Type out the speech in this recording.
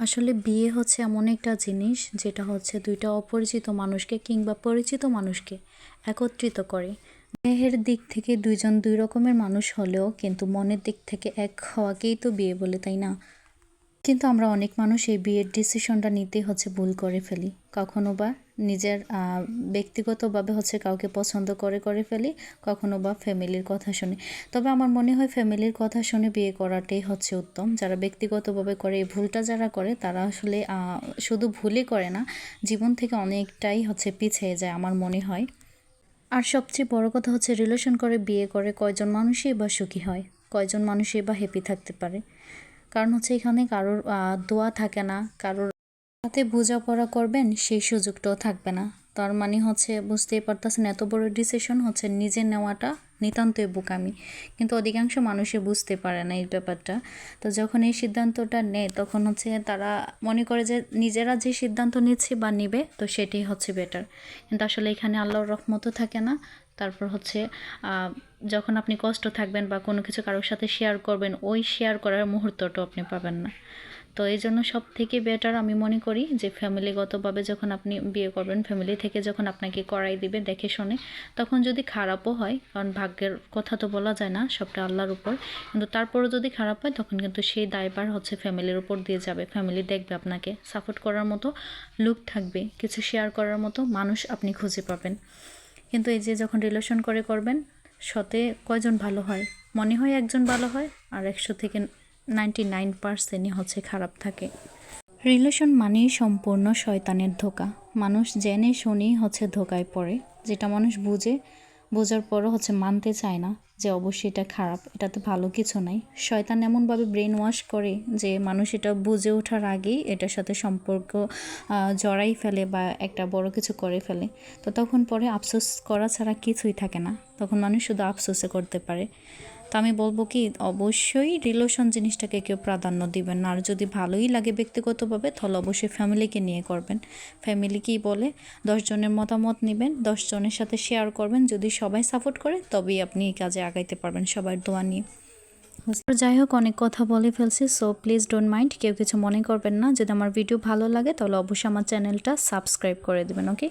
আসলে বিয়ে হচ্ছে এমন একটা জিনিস যেটা হচ্ছে দুইটা অপরিচিত মানুষকে কিংবা পরিচিত মানুষকে একত্রিত করে। দেহের দিক থেকে দুইজন দুই রকমের মানুষ হলেও কিন্তু মনের দিক থেকে এক হওয়াকেই তো বিয়ে বলে, তাই না? কিন্তু আমরা অনেক মানুষ এই বিয়ের ডিসিশনটা নিতে হচ্ছে ভুল করে ফেলি। কখনো বা নিজের ব্যক্তিগতভাবে হচ্ছে কাউকে পছন্দ করে করে ফেলি, কখনো বা ফ্যামিলির কথা শুনে। তবে আমার মনে হয় ফ্যামিলির কথা শুনে বিয়ে করাটাই হচ্ছে উত্তম। যারা ব্যক্তিগতভাবে করে, এই ভুলটা যারা করে, তারা আসলে শুধু ভুলই করে না, জীবন থেকে অনেকটাই হচ্ছে পিছিয়ে যায় আমার মনে হয়। আর সবচেয়ে বড় কথা হচ্ছে রিলেশন করে, বিয়ে করে কয়জন মানুষই বা সুখী হয়, কয়জন মানুষই বা হ্যাপি থাকতে পারে। কারণ হচ্ছে এখানে কারোর দোয়া থাকে না, কারোর সাথে বোঝাপড়া করবেন, সেই সুযোগটাও থাকবে না। তার মানে হচ্ছে, বুঝতেই পারতেছেন, এত বড় ডিসিশন হচ্ছে নিজে নেওয়াটা নিতান্তই বোকামি। কিন্তু অধিকাংশ মানুষই বুঝতে পারে না এই ব্যাপারটা। তো যখন এই সিদ্ধান্তটা নেয়, তখন হচ্ছে তারা মনে করে যে নিজেরা যে সিদ্ধান্ত নিচ্ছে বা নেবে, তো সেটাই হচ্ছে বেটার কিন্তু আসলে এখানে আল্লাহর রহমতও থাকে না। তারপর হচ্ছে যখন আপনি কষ্ট থাকবেন বা কোনো কিছু কারোর সাথে শেয়ার করবেন, ওই শেয়ার করার মুহূর্তটাও আপনি পাবেন না। তো এই জন্য সব থেকে বেটার আমি মনে করি যে ফ্যামিলিগতভাবে যখন আপনি বিয়ে করবেন ফ্যামিলি থেকে যখন আপনাকে করাই দিবে দেখে শুনে, তখন যদি খারাপও হয়, কারণ ভাগ্যের কথা তো বলা যায় না সবটা আল্লাহর উপর, কিন্তু তারপরও যদি খারাপ হয়, তখন কিন্তু সেই দায়বার হচ্ছে ফ্যামিলির উপর দিয়ে যাবে। ফ্যামিলি দেখবে আপনাকে সাপোর্ট করার মতো লুক থাকবে, কিছু শেয়ার করার মতো মানুষ আপনি খুঁজে পাবেন। কিন্তু এই যে যখন রিলেশন করে করবেন, সতে কয়জন ভালো হয়? মনে হয় একজন ভালো হয়, আর একশো থেকে নাইনটি নাইন পার্সেন্টই হচ্ছে খারাপ থাকে। রিলেশন মানেই সম্পূর্ণ শয়তানের ধোকা। মানুষ জেনে শুনেই হচ্ছে ধোকায় পড়ে। যেটা মানুষ বুঝে, বোঝার পরও হচ্ছে মানতে চায় না যে অবশ্যই এটা খারাপ এটাতে ভালো কিছু নাই। শয়তান এমনভাবে ব্রেন ওয়াশ করে যে মানুষ এটা বুঝে ওঠার আগেই এটার সাথে সম্পর্ক জড়াই ফেলে বা একটা বড় কিছু করে ফেলে। তো তখন পরে আফসোস করা ছাড়া কিছুই থাকে না। তখন মানুষ শুধু আফসোসে করতে পারে। তো আমি বলব কি, অবশ্যই রিলেশন জিনিসটাকে কেউ প্রাধান্য দিবেন আর যদি ভালোই লাগে ব্যক্তিগতভাবে, তাহলে অবশ্যই ফ্যামিলিকে নিয়ে করবেন। ফ্যামিলি কি বলে দশজনের মতামত নেবেন দশজনের সাথে শেয়ার করবেন। যদি সবাই সাপোর্ট করে, তবেই আপনি এই কাজে আগাইতে পারবেন সবার দোয়া নিয়ে। যাই হোক, অনেক কথা বলে ফেলছি সো প্লিজ ডোন্ট মাইন্ড কেউ কিছু মনে করবেন না। যদি আমার ভিডিও ভালো লাগে, তাহলে অবশ্যই আমার চ্যানেলটা সাবস্ক্রাইব করে দেবেন ওকে